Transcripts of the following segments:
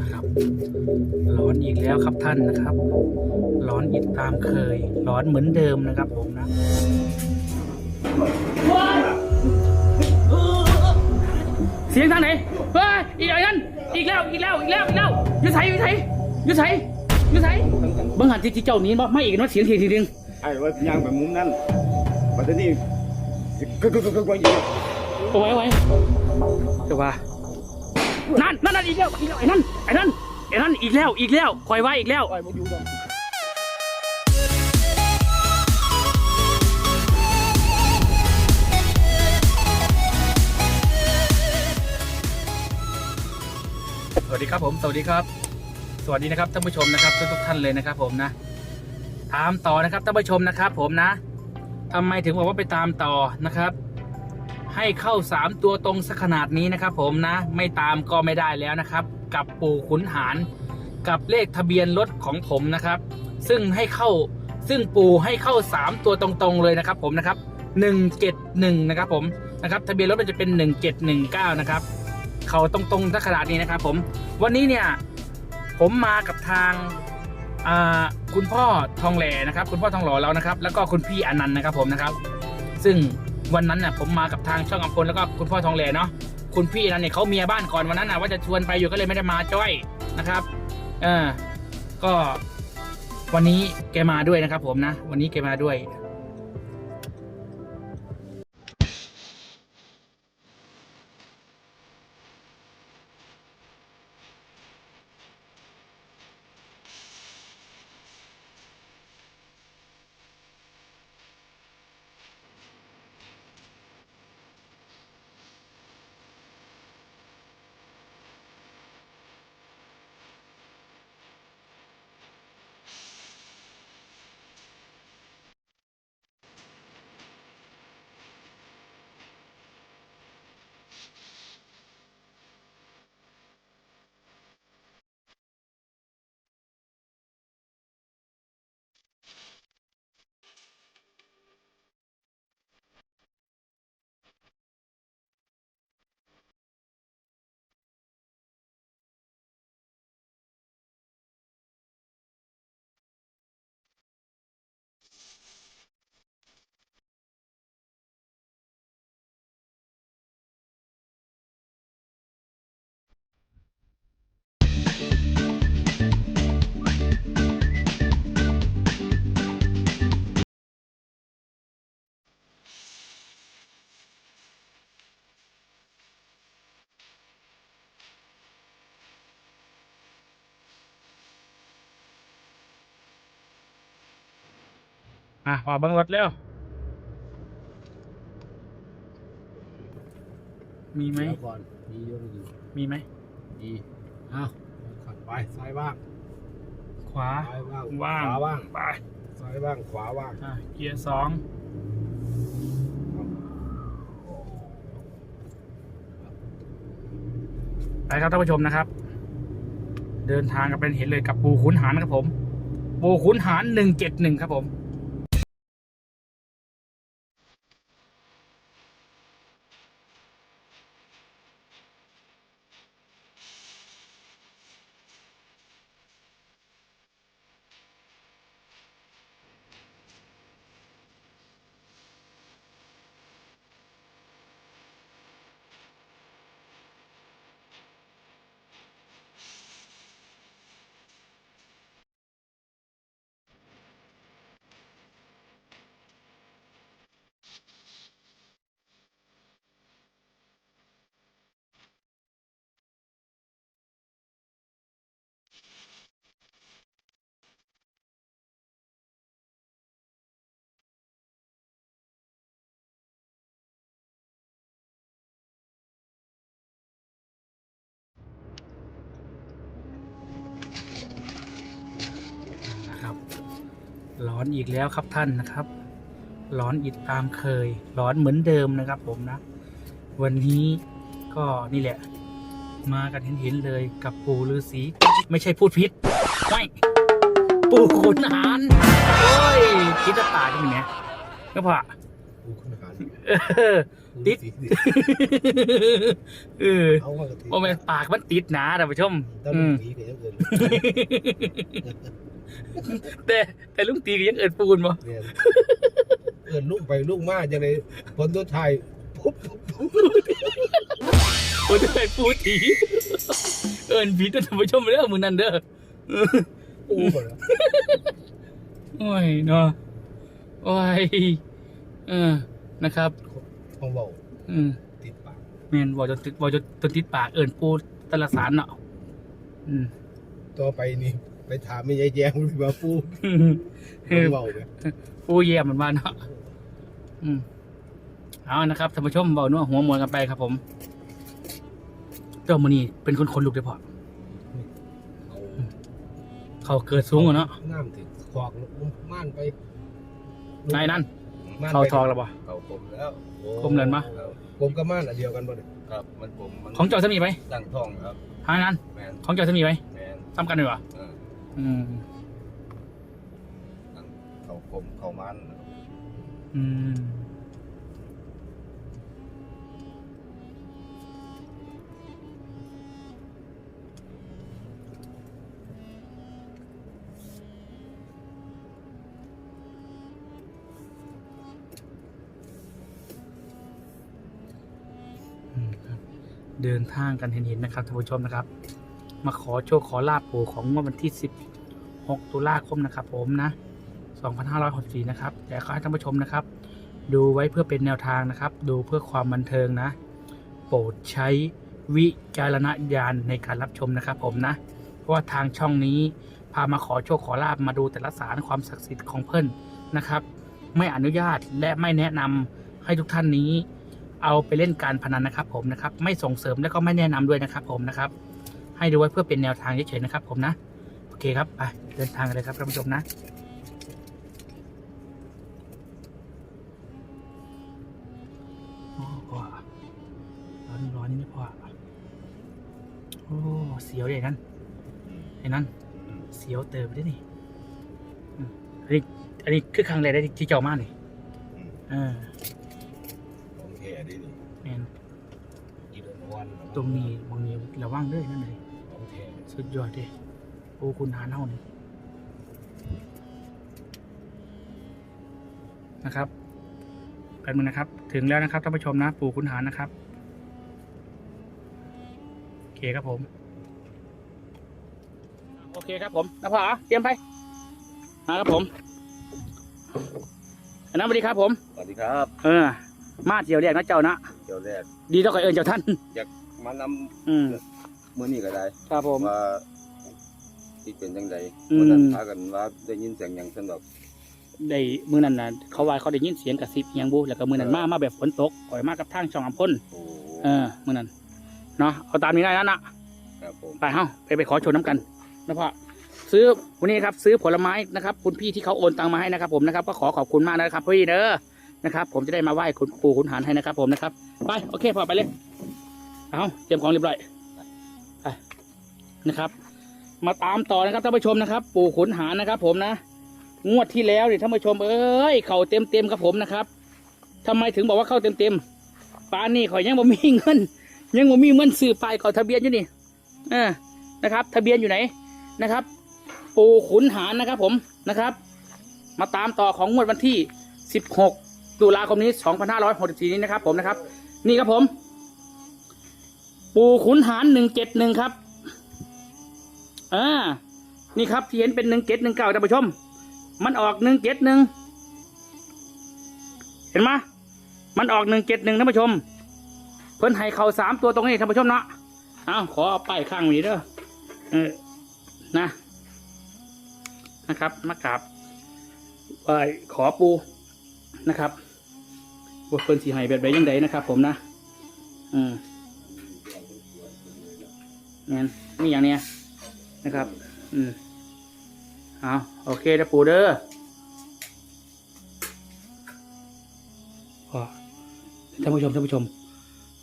นะครับร้อนอีกแล้วครับท่านนะครับร้อนอีกตามเคย ร้อนเหมือนเดิมนะครับผมนะเสียงทางไหนเฮ้ยอีกอะไรนั่นอีกแล้วอีกแล้วอีกแล้วอีกแล้วยุไสยุไสยุไสยุไสเบิ่งหันที่เจ้าหนี้บ่ไม่อีกเนาะเสียงเสียงทีนึงไอ้ว่ายางไปมุมนั้นปัจจุบันนี้ก็ก็ก็ก็ก็อยู่เอาไว้เอาไว้เดี๋ยวว่า นั่นนั่นนั่นอีกแล้วอีกแล้วไอ้นั่นไอ้นั่นไอ้นั่นอีกแล้วอีกแล้วคอยไว้อีกแล้วไอ้พวกอยู่ก่อนสวัสดีครับผม สวัสดีครับ สวัสดีนะครับท่านผู้ชมนะครับทุกทุกๆท่านเลยนะครับผมนะ ตามต่อนะครับท่านผู้ชมนะครับ ผมนะทำไมถึงบอกว่าไปตามต่อนะครับ ให้เข้าสามตัวตรงสักขนาดนี้นะครับผมนะ ไม่ตามก็ไม่ได้แล้วนะครับ กับปู่ขุนหาร กับเลขทะเบียนรถของผมนะครับ ซึ่งให้เข้าซึ่งปู่ให้เข้าสามตัวตรงๆเลยนะครับ ผมนะครับหนึ่งเจ็ดหนึ่งนะครับผมนะครับทะเบียนรถมันจะเป็นหนึ่งเจ็ดหนึ่งเก้านะครับ เขาตรงๆถ้าขนาดนี้นะครับผมวันนี้เนี่ยผมมากับทางคุณพ่อทองแหล่นะครับ คุณพ่อทองหล่อเรานะครับ แล้วก็คุณพี่อนันต์นะครับผมนะครับ ซึ่ง วันนั้นน่ะผมมากับทางช่องอัมพลแล้วก็คุณพ่อทองแหล่เนาะคุณพี่อนันเนี่ยเขาเมียบ้านก่อนวันนั้นน่ะว่าจะชวนไปอยู่ก็เลยไม่ได้มาจ้อยนะครับเออก็วันนี้แกมาด้วยนะครับ ผมนะ วันนี้แกมาด้วย อะพอเบิ้งรถเร็ว มีไหม เดี๋ยวก่อนมีเยอะดีมีไหมดีอ้าวขัดไปซ้ายบ้างขวา ซ้ายบ้างว่าง ขวาบ้างไปซ้ายบ้างขวาบ้างอะเกียร์สองไปครับท่านผู้ชมนะครับ เดินทางกันเป็นเห็นเลยกับปูขุนหารนะครับผม ปูขุนหารหนึ่งเจ็ดหนึ่งครับผม ร้อนอีกแล้วครับท่านนะครับร้อนอีกตามเคยร้อนเหมือนเดิมนะครับ ผมนะ วันนี้ก็นี่แหละ มากันเห็นเห็นๆเลยกับปู่ฤาษีไม่ใช่พูดพิษไม่ปู่ขุนหารโอ้ยคิดจะตายตรงนี้ก็พอกูคุณหารเออติดสีเออเอามากระติดโอ้แม่นปากมันติดหนาท่านผู้ชมถ้าอืลุงมตีก็ยังเกิน แต่แต่ลุงตีก็ยังเอินปูนบ่เนี่ยเอินลูกไปลูกมาจังเลยผลตัวไทายปุ๊บปุ๊บปุ๊บโอ้ยเป็นปูตีเอินผีท่านผู้ชมเด้อมือนั่นเด้อปูหมดแล้วโอ้ยเนาะโอ้ยเออนะครับ ของเบาอืม ติดปากแม่นบ่จนติดบ่จนจนติดปากเอินปูแตละสารเนาะอืมต่อไปนี่ ไปถามไม่ยายแย้มดีกว่าปูเอของอเบาเนี่ยปูเยี่ยมมันมาเนาะอืมเอานะครับท่านผู้ชมเบานัวหัวมวนกันไปครับผม เจ้ามือนี่เป็นคนคนลุกเลยพอเอาเขาเกิดสูงอะเนาะน้ำถึงขวากม่านไปนายนั่น ม่นเขาไปทองแล้วบ่ เขาผมแล้วผมเรียนมา ครับผมกับม่านอันเดียวกันบ่เนี่ยครับมันผมมันของเจ้าสมีไหมตั้งท้องครับ หานั้นแมนของเจ้าสมีไหมแมนซ้ำกันเลยเหรอเออ อืมตั้งเขาผมเขามันอืมอืมเดินทางกันเห็นๆนะครับท่านผู้ชมนะครับ มาขอโชคขอลาบปู่ของวันที่ 16 ตุลาคมนะครับ ผมนะ 2564 นะครับแต่ขอให้ท่านผู้ชมนะครับ ดูไว้เพื่อเป็นแนวทางนะครับ ดูเพื่อความบันเทิงนะ โปรดใช้วิจารณญาณในการรับชมนะครับ ผมนะ เพราะว่าทางช่องนี้พามาขอโชคขอลาบมาดูแต่ละสารความศักดิ์สิทธิ์ของเพิ่นนะครับ ไม่อนุญาตและไม่แนะนำให้ทุกท่านนี้ เอาไปเล่นการพนันนะครับ ผมนะครับ ไม่ส่งเสริมและก็ไม่แนะนำด้วยนะครับ ผมนะครับ ให้ดูไว้เพื่อเป็นแนวทางเฉยๆนะครับ ผมนะ โอเคครับไปเดินทางกันเลยครับท่านผู้ชมนะโอ้พ่อร้อนร้อนนี่ไม่พอโอ้เสียวเลยนั่นไอ้นั่นเสียวเติมได้นี่อืมอันนี้อันนี้คือครั้งแรกได้ที่เจ้ามานี่เออของแท้ดินี่แมนอีเดือนวันตรงนี้บางนี้ระวังเด้วยนั่นเลยของแท้ สุดยอดเด้โอ้คุณหาเน่านี่นะครับแป๊บนึงนะครับ ถึงแล้วนะครับท่านผู้ชมนะ ปู่คุณหารนะครับโอเคครับผม โอเคครับผมนภาเตรียมไปมาครับผมอันนั้นสวัสดีครับผมสวัสดีครับ เออ มาเที่ยวแรกนะเจ้านะเดี๋ยวแรกดีต้องคอยเอิญเจ้าท่าน อยากมานอืมำ มื้อนี้ก็ได้ครับผม ว่าที่เป็นจังไดอืม วันนั้นพากันว่าได้ยินเสียงหยังสนดอกได้มือนั้นนะเขาว่าเขาได้ยินเสียงกระซิบอิหยังบูแล้วก็มือนั้นมามาแบบฝนตกปล่อยมากับทางช่องอำพ่นโอ้เออมือนั้นเนาะเอาตามนี้ได้แล้วนะครับผมไปเฮ้าไปไปขอชนน้ำกันนะพ่อซื้อวันนี้ครับซื้อผลไม้นะครับคุณพี่ที่เขาโอนตังมาให้นะครับ ผมนะครับก็ขอขอบคุณมากนะครับพี่เด้อนะครับ ผมจะได้มาไหว้คุณปู่คุณหารให้นะครับ ผมนะครับ ไปโอเคพอไปเลยเอาเตรียมของเรียบร้อยไป นะครับ มาตามต่อนะครับท่านผู้ชมนะครับ ปู่ขุนหารนะครับ ผมนะ งวดที่แล้วเนี่ยท่านผู้ชมเอ้ยเข่าเต็มเต็มครับผมนะครับทำไมถึงบอกว่าเข้าเต็มเต็มๆปานนี่ข่อยยังบ่มีเงิน ยังบ่มีเงินซื้อไปขาทะเบียนอยู่นี่เออนะครับ ทะเบียนอยู่ไหนนะครับ ปู่ขุนหารนะครับ ผมนะครับ มาตามต่อของงวดวันที่ 16 ตุลาคมนี้ 2564 นี้นะครับ ผมนะครับ นี่ครับผม ปู่ขุนหาร 171 ครับ เอ่านี่ครับที่เห็นเป็น1719ท่านผู้ชม มันออก171เห็นไหมมันออก171ท่านผู้ชม เพิ่นให้เข่าสามตัวตรงนี้ท่านผู้ชมเนาะเอาขอเอาป้ายข้างนี้เด้อเออนะนะครับมากราบไหว้ขอปูนะครับว่าเพิ่นสีให้แบบใดยังไงนะครับ ผมนะอืมนี่นมีอย่างเนี้ย นะครับ อืมเอาโอเคนะปูเด้อพอท่านผู้ชมท่านผู้ชม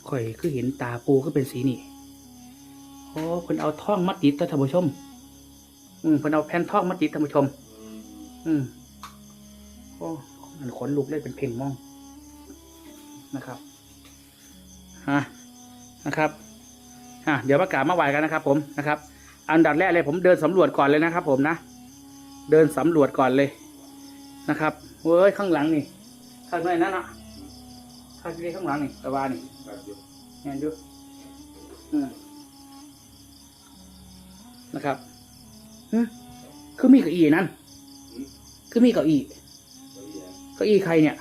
ข่อยคือเห็นตาปูก็เป็นสีนี่โอ้เพิ่นเอาท่องมัดติดท่านผู้ชม อืมเพิ่นเอาแผ่นท่องมัดติดท่านผู้ชม อืมโอ้มันขนลุกเลยเป็นเพ่งมองนะครับฮะนะครับอะเดี๋ยวมากาบมาไหว้กันนะครับ ผมนะครับ อันดับแรกเลยผมเดินสำรวจก่อนเลยนะครับ ผมนะ เดินสำรวจก่อนเลยนะครับเว้ยข้างหลังนี่ข้างในนั้นอะข้างที่ข้างหลังนี่ตะวันนี่ครับอยู่เห็นดูอืมนะครับฮคือมีเก้าอี้นั่นคือมีเก้าอี้ก็ดีนะเก้าอี้ใครเนี่ย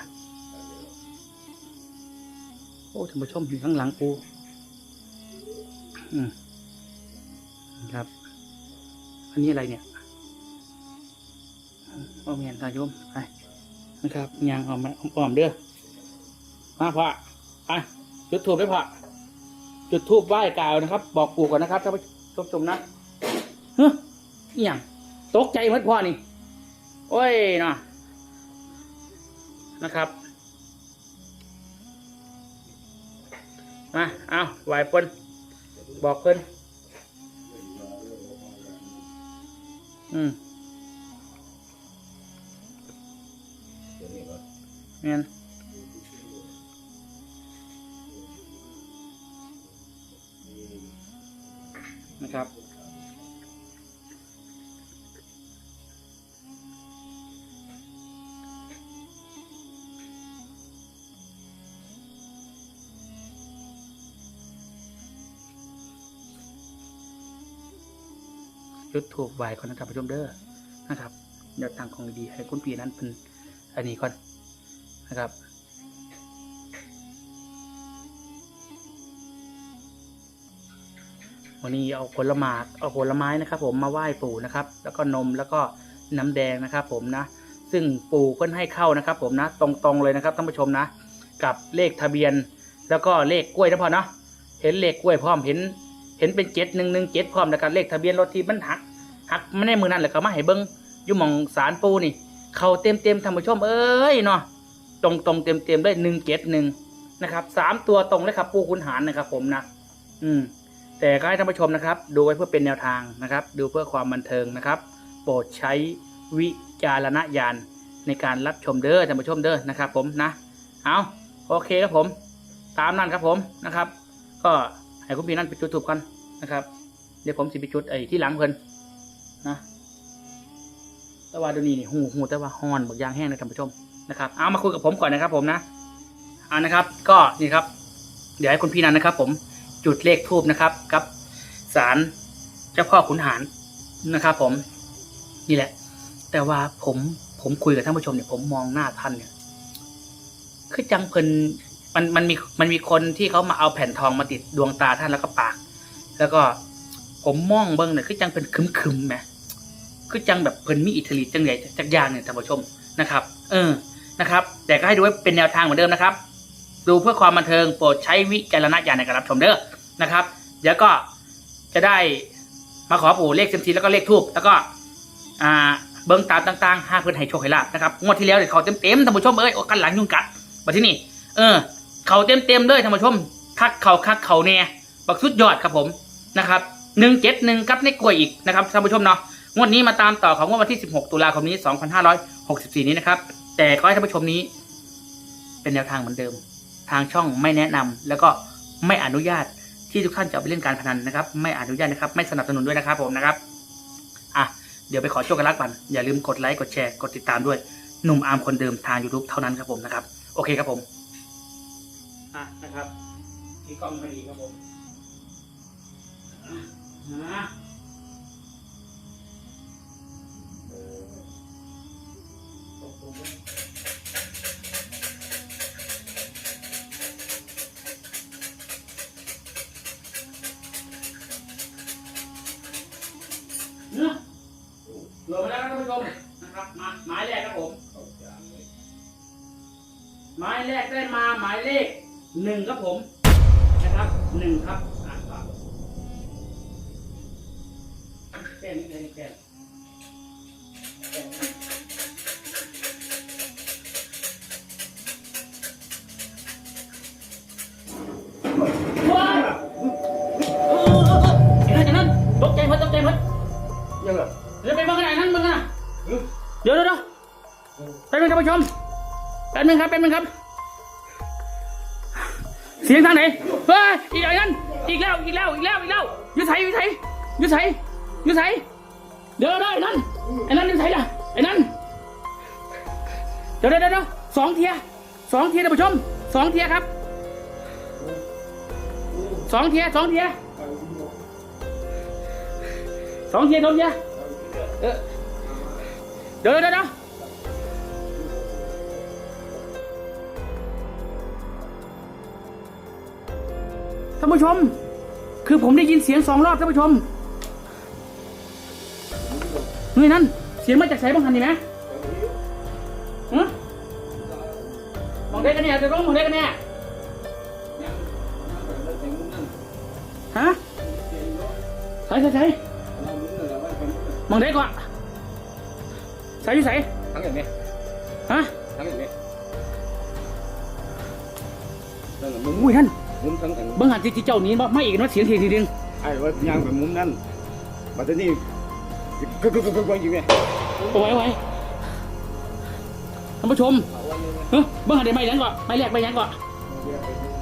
โอ้ท่านผู้ชมอยู่ข้างหลังกูอืมครับ อันนี้อะไรเนี่ยโอ้เมียนท่านผู้ชมไปนะครับยางออมมาออมเด้อมาพ่อไปจุดทูบได้พ่อจุดทูบไหว้กล่าวนะครับ บอกปู่ก่อนนะครับท่านผู้ชมนะเฮ้ยอย่างตกใจเมือนพ่อนี่ โอ้ยนาะนะครับ มา เอาไหวเพิ่นบอกเพิ่น อืมเนี้ก็เงี้ยนะครับ จุดถูกไหวก่อนนะครับผู้ชมเด้อนะครับเดี๋ยวทางของดีให้คุณปีนั้นเป็นอันนี้ก่อนนะครับวันนี้เอาผลไม้เอาผลไม้นะครับ ผมมาไหว้ปู่นะครับ แล้วก็นมแล้วก็น้ำแดงนะครับ ผมนะ ซึ่งปู่เพิ่นให้เข้านะครับ ผมนะ ตรงๆเลยนะครับท่านผู้ชมนะ กับเลขทะเบียน แล้วก็เลขกล้วยนะพ่อเนาะเห็นเลขกล้วยพร้อมเห็น เห็นเป็นเจ็ดหนึ่งหนึ่งเจ็ดพร้อมแล้วก็เลขทะเบียนรถที่มันหักหักไม่ได้มือนั่นแหละก็มาให้เบิ้งอยู่หมองสารปูนี่ เขาเต็มเต็มท่านผู้ชมเอ้ยเนาะตรงตรงเต็มเต็มเลยหนึ่งเจ็ดหนึ่งนะครับสามตัวตรงเลยครับปูคุณหารนะครับผมนะอืมแต่ก็ให้ท่านผู้ชมนะครับ ดูไว้เพื่อเป็นแนวทางนะครับ ดูเพื่อความบันเทิงนะครับ โปรดใช้วิจารณญาณในการรับชมเด้อท่านผู้ชมเด้อนะครับ ผมนะเอาโอเคครับผม ตามนั้นครับผมนะครับ ก็ ให้คุณพี่นั่นไปจุดถูกกันนะครับ เดี๋ยวผมสิไปจุดไอ้ที่หลังเพิ่นนะแต่ว่าเดี๋ยวนี้นี่หูหูแต่ว่าฮอนบักยางแห้งนะท่านผู้ชมนะครับเอามาคุยกับผมก่อนนะครับผมนะเอานะครับ ก็นี่ครับ เดี๋ยวให้คุณพี่นันนะครับ ผมจุดเลขทูบนะครับกับสารเจ้าพ่อขุนหารนะครับ ผมนี่แหละ แต่ว่าผมผมคุยกับท่านผู้ชมเนี่ย ผมมองหน้าท่านเนี่ยคือจังเพิ่น มันมันมีมันมีคนที่เขามาเอาแผ่นทองมาติดดวงตาท่านแล้วก็ปาก แล้วก็ผมมองเบิ้งเนี่ยคือจังเป็นคึมคึมๆไหมคือจังแบบเพิ่นมีอิทธิฤทธิ์จังใหญ่จักอย่างเนี่ยท่านผู้ชมนะครับ เออนะครับ แต่ก็ให้ดูไว้เป็นแนวทางเหมือนเดิมนะครับ ดูเพื่อความบันเทิงโปรดใช้วิจารณญาณในการรับชมเด้อนะครับ เดี๋ยวก็จะได้มาขอปู่เลขเซมซีแล้วก็เลขทูบแล้วก็อ่าเบิ้งตามต่างๆห้าเพื่อนให้โชคให้ลาบนะครับงวดที่แล้วเนี่ยเขาเต็มๆท่านผู้ชมเอ้ยโอ้กันหลังยุ่งกัดมาที่นี่เออ เขาเต็มๆเลยท่านผู้ชม คักเขาคักเขาเนี่ยบักสุดยอดครับผมนะครับหนึ่งเจ็ดหนึ่งกับในกล้วยอีกนะครับท่านผู้ชมเนาะงวดนี้มาตามต่อของงวดวันที่ 16 ตุลาคมนี้ 2564 นี้นะครับ แต่ขอให้ท่านผู้ชมนี้ เป็นแนวทางเหมือนเดิม ทางช่องไม่แนะนำแล้วก็ไม่อนุญาตที่ทุกท่านจะเอาไปเล่นการพนันนะครับ ไม่อนุญาตนะครับ ไม่สนับสนุนด้วยนะครับผมนะครับอะเดี๋ยวไปขอโชคกันลักกันอย่าลืมกดไลค์กดแชร์กดติดตามด้วยหนุ่มอาร์มคนเดิมทาง YouTube เท่านั้นครับผมนะครับ โอเคครับผม อะนะครับที่กล้องไม่ดีครับผมอะเนื้อโหลดมาแล้วครับท่านผู้ชมนะครับมาหมายแรกครับผม หมายแรกได้มาหมายเลข หนึ่งครับผมนะครับหนึ่งครับอ่านครับแก้นี้แก้นี้แก้แก้นี้ว้ายเออเออเออไอ้นั่นไอ้นั่นตกใจหมดตกใจหมดยังไงเดี๋ยวไปบ้างไอ้นั่นมึงอะเดี๋ยวเดี๋ยวเดี๋ยวแป๊บนึงท่านผู้ชมแป๊บนึงครับแป๊บนึงครับ สียงทางไหนเฮ้ยอีกแล้วนั่นอีกแล้วอีกแล้วอีกแล้วอีกแล้วยุไสอยุไสอยุไสอยุไสเดี๋ยวได้นั่นไอ้นั่นยุไสล่ะไอ้นั่นเดี๋ยวเดี๋ยวเดี๋ยวสองเทียสองเทียท่านผู้ชมสองเทียครับสองเทียสองเทียสองเทียสองเทียเออเดี๋ยวเดี๋ยวเดี๋ยว ท่านผู้ชม คือผมได้ยินเสียงสองรอบท่านผู้ชมเฮ้ยนั่น เสียงมาจากไสบ้างทันดีไหมฮะมองได้กันเนี่ยจะต้องมองได้กันเนี่ยฮะใส่ใส่ใส่มองได้ก่อนใส่อยู่ใส่ทั้งอย่างนี้ฮะทั้งอย่างนี้นั่นแหละมุมอุ้ยนั่น มุมทั้งอย่างเบิ่งหันที่ที่เจ้าหนี้บ่ไม่อีกนะเสียงทีทีนึงไอ้ว่าย่างไปมุมนั้นบัดนี้ก็ก็ก็ก็อยู่ไงเอาไว้เอาไว้ท่านผู้ชมเฮ้ยเบิ่งหันได้ไม่ยังก่อนไม่แรกไม่ยังก่อน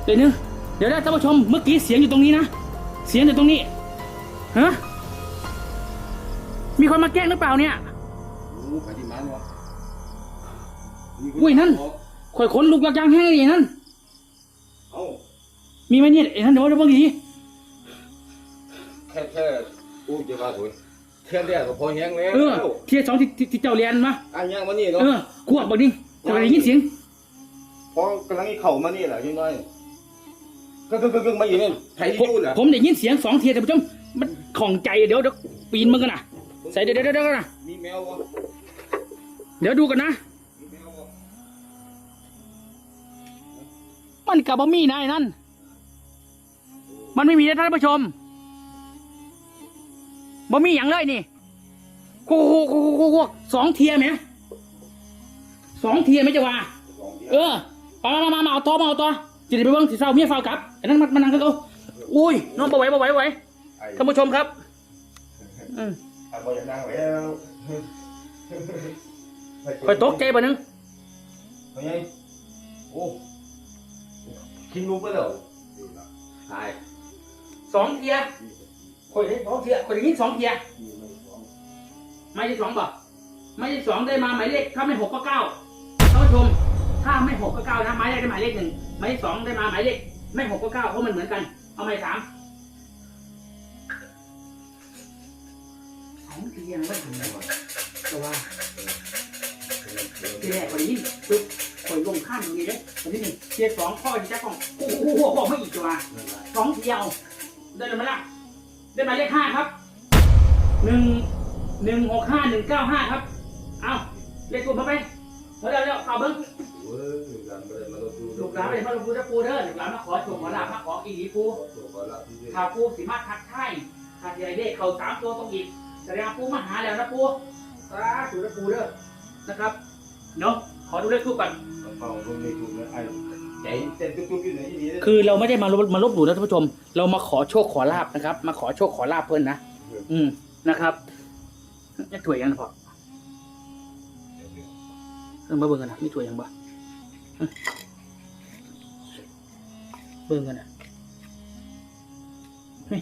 เดี๋ยวนึงเดี๋ยวนะท่านผู้ชมเมื่อกี้เสียงอยู่ตรงนี้นะเสียงอยู่ตรงนี้ฮะมีคนมาแกล้งหรือเปล่าเนี่ยรู้ไปที่มันวะอุ้ยนั่นข่อยขนลุกยักยังแห้งนี่นั่นเอ้า มีไหมเนี่ยไอ้นั่นเดี๋ยวเดี๋ยวเบิ่งดีแค่แค่อู้จะว่าสวยแค่เรียกก็พอแห้งแล้วเออเทียร์สองที่ที่ที่เจ้าเรียนมาอันย่างมานี่เนาะเออขวบบักดิข่อยได้ยินเสียงพอกำลังเข่ามานี่แหละยังน้อยก็ก็ก็ก็มาอยู่นี่ไทยผมยูน่ะผมได้ยินเสียงสองเทียร์ท่านผู้ชมมันของใจเดี๋ยวเดี๋ยวปีนมึงกันนะใส่เดี๋ยวเดี๋ยวเดี๋ยวนะมีแมววะเดี๋ยวดูกันนะมีแมววะมันกับบะมี่นะไอ้นั่น มันไม่มีนะท่านผู้ชมบะมี่อย่างเลยนี่โอ้โหโอ้โหโอ้โหสองเทียร์ไหมสองเทียร์ไหมจะว่า เออมามามามาเอาตัวมาเอาตัวจะได้ไปเบิ้งสีเศร้าเมียเฝ้ากลับไอ้นั่นมันมันนั่งกันเอาอุ้ยน้องปะไหวปะไหวปะไหวไอ้ท่านผู้ชมครับ อืมไอ้บอยนั่งแล้วคอยตกใจปะนึงเฮ้ยโอ้คิงรู้ปะเหรอใช่ สองเทียร์คอยได้สองเทียร์คอยได้ยินสองเทียร์ไม่ใช่สองป่ะไม่ใช่สองได้มาหมายเลขถ้าไม่หกก็เก้าท่านผู้ชม ถ้าไม่หกก็เก้านะหมายเลขได้หมายเลขหนึ่งหมายเลขสองได้มาหมายเลขไม่หกก็เก้าเพราะมันเหมือนกัน เอาหมายสามสองเทียร์ไม่ถึงเลยแต่ว่าทีแรกคอยได้ยินปึ๊บคอยลงข้ามตรงนี้เลยตรงนี้หนึ่งเทียร์สองข้อจะจักของโอ้โหบอกไม่อีกตัวสองเที่ยว ได้หรือไม่ล่ะ ได้หมายเลขห้าครับหนึ่งหนึ่งหกห้าหนึ่งเก้าห้าครับ เอาเลขกลุ่มมาไปเร็วเร็วเอาเบิ้งลูกหลานไปมาลูกปูจะปูเด้อลูกหลานมาขอโชคขอลาบมาขออีหลีปูข่าวปูสิมาทักทายถ้าที่ไรเลขเขาสามตัวต้องอีกแสดงว่าปูมาหาแล้วนะปูสาธุนะปูเด้อนะครับเนาะขอดูเลขทูปก่อนใจเต้นตุ๊กๆอยู่ไหน คือเราไม่ได้มาลบมาลบหลู่นะท่านผู้ชม เรามาขอโชคขอลาบนะครับ มาขอโชคขอลาบเพื่อนนะอืมนะครับนี่ถวยยังพอเออมาเบิ่งกันนะนี่ถวยยังบ่เอ้ยเบิ่งกันนะเฮ้ย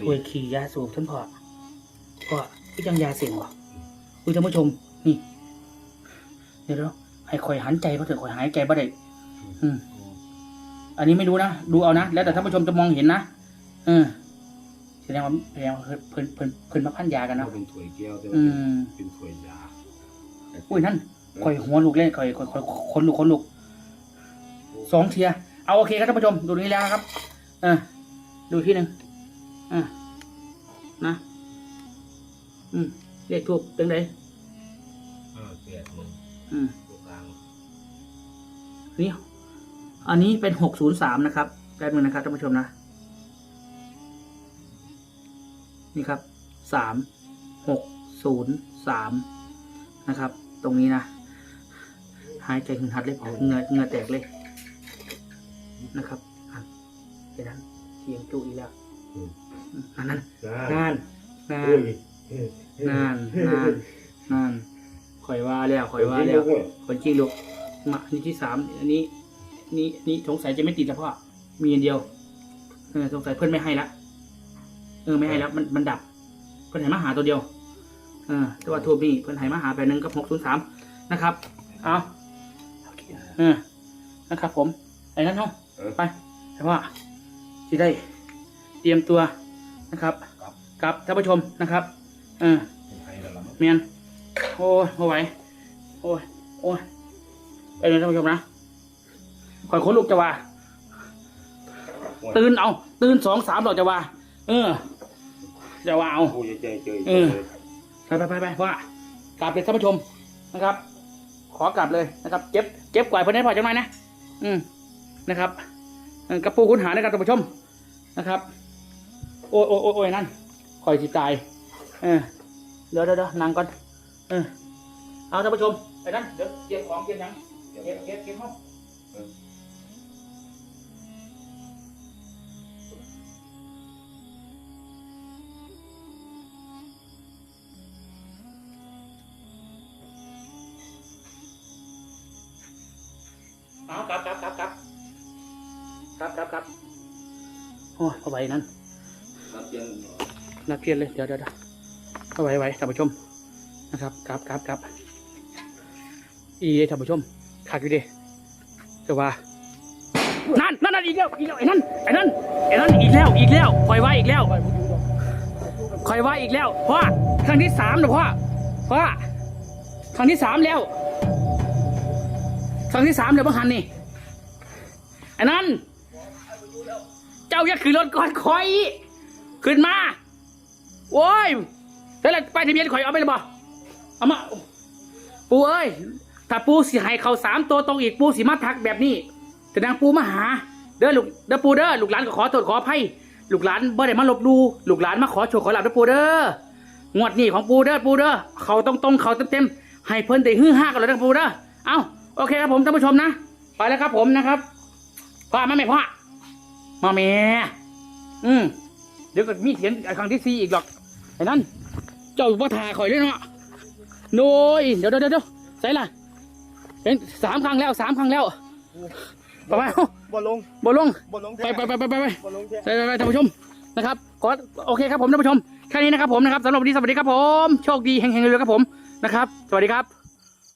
ถวยขี่ยาสูบท่านพ่อพ่อก็ยังยาเสียงวะคุณท่านผู้ชมนี่ เดี๋ยวเราให้คอยหันใจเพราะเถอะคอยหายใจบ่ได้ อืมอันนี้ไม่รู้นะดูเอานะแล้วแต่ท่านผู้ชมจะมองเห็นนะเออแสดงว่าแสดงว่าเพิ่นเพิ่นเพิ่นมาพันยากันเนาะเป็นถ้วยแก้วแต่อืมเป็นถ้วยยาอุ้ยนั่นคอยหัวลูกเล่นคอยคอยคอยคนลูกคนลูกสองเทียร์เอาโอเคครับท่านผู้ชมดูตรงนี้แล้วนะครับ เออดูอีกที่หนึ่งอ่านะ อืมเลขทูบตึงไหนเออแปดหนึ่งอืมตัวกลางนี่ อันนี้เป็นหกศูนย์สามนะครับแป๊บนึงนะครับท่านผู้ชมนะ นี่ครับสามหกศูนย์สามนะครับ ตรงนี้นะ หายใจหึงหัดเลยพอเหงื่อเหงื่อแตกเลยนะครับอะเห็นนั้นเสียงจุอีกแล้วอืมอันนั้นนานนานนานนานนานข่อยว่าแล้วข่อยว่าแล้วคนจริงลูกมาอันนี้ที่สามอันนี้ นี่นี่สงสัยจะไม่ติดแล้วพ่อมีอันเดียวเออสงสัยเพื่อนไม่ให้ละเออไม่ให้แล้วมันมันดับ เพื่อนให้มาหาตัวเดียว เออแต่ว่าทูบนี่เพื่อนให้มาหาไปหนึ่งกับหกศูนย์สามนะครับ เอาเออนะครับ ผมไอ้นั่นเนาะไปแต่ว่าที่ได้เตรียมตัวนะครับกับท่านผู้ชมนะครับ เออเมียนโอ้ยไม่ไหวโอ้ยโอ้ยไปเลยท่านผู้ชมนะ คอยค้นลูกจะว่า ตื่นเอา ตื่นสองสามดอกจะว่า เออจะว่าเอากูจะเจอเจอเออไปไปไปไปว่ากลับเลยท่านผู้ชมนะครับ ขอกลับเลยนะครับเจ็บเจ็บกว่าเพื่อนได้พอจังไหมนะอืมนะครับเออกระปูคุณหานะครับท่านผู้ชมนะครับ โอ้ยโอ้ยโอ้ยโอ้ยนั่นคอยสิตายเออเดี๋ยวเดี๋ยวเดี๋ยวนั่งก่อนเออเอาท่านผู้ชมไอ้นั่นเดี๋ยวเก็บของเก็บหยังเก็บเก็บเก็บห้อง เอากลับกลับกลับกลับกลับกลับกลับโอ้ยเอาไว้นั่นรับเตียงนักเพียนเลยเดี๋ยวเดี๋ยวเดี๋ยวเอาไว้ไว้ท่านผู้ชมนะครับกราบกราบกราบอีเดท่านผู้ชมขาดอยู่ดิจะว่านั่นนั่นนั่นอีกแล้วอีกแล้วไอ้นั่นไอ้นั่นไอ้นั่นอีกแล้วอีกแล้วคอยว่าอีกแล้วคอยว่าอีกแล้วเพราะว่าครั้งที่สามนะพ่อเพราะว่าครั้งที่สามแล้ว ครั้งที่สามเลยวบังหันนี่ไอ้นั่นเจ้าอย่าขึ้นรถก่อนคอยขึ้นมาโว้ยแล้วไปทะเบียนข่อยเอาไปเลยบ่เอามา ปูเอ้ย ถ้าปูสิให้เขาสามตัวตรงอีกปูสิมาทักแบบนี้แสดงปูมาหา เด้อลูกเด้อปูเด้อลูกหลานก็ขอโทษขออภัยลูกหลานบ่ได้มาลบดูลูกหลานมาขอโชคขอหลาบเด้อปูเด้องวดนี้ของปูเด้อปูเด้อเขาตรงตรงๆเขาเต็มๆให้เพิ่นได้ฮือฮากันเลยเด้อปูเด้อเอ้า โอเคครับผมท่านผู้ชมนะไปแล้วครับผมนะครับพ่อมาไหมพ่อมาแม่อืมเดี๋ยวก็มีเสียงไอ้ครั้งที่สี่อีกหรอกไอ้นั่นเจ้าว่าทาข่อยด้วยเนาะโน้ยเดี๋ยวเดี๋ยวเดี๋ยวใส่ละเป็นสามครั้งแล้วสามครั้งแล้วไปไปบ่ลงบอลลงบ่ลงไปไปไปไปไปไปบ่ลงแท้ไปไปไปท่านผู้ชมนะครับขอโอเคครับผมท่านผู้ชมแค่นี้นะครับผมนะครับสำหรับวันนี้สวัสดีครับผม โชคดีเฮงๆเลยครับผมนะครับ สวัสดีครับ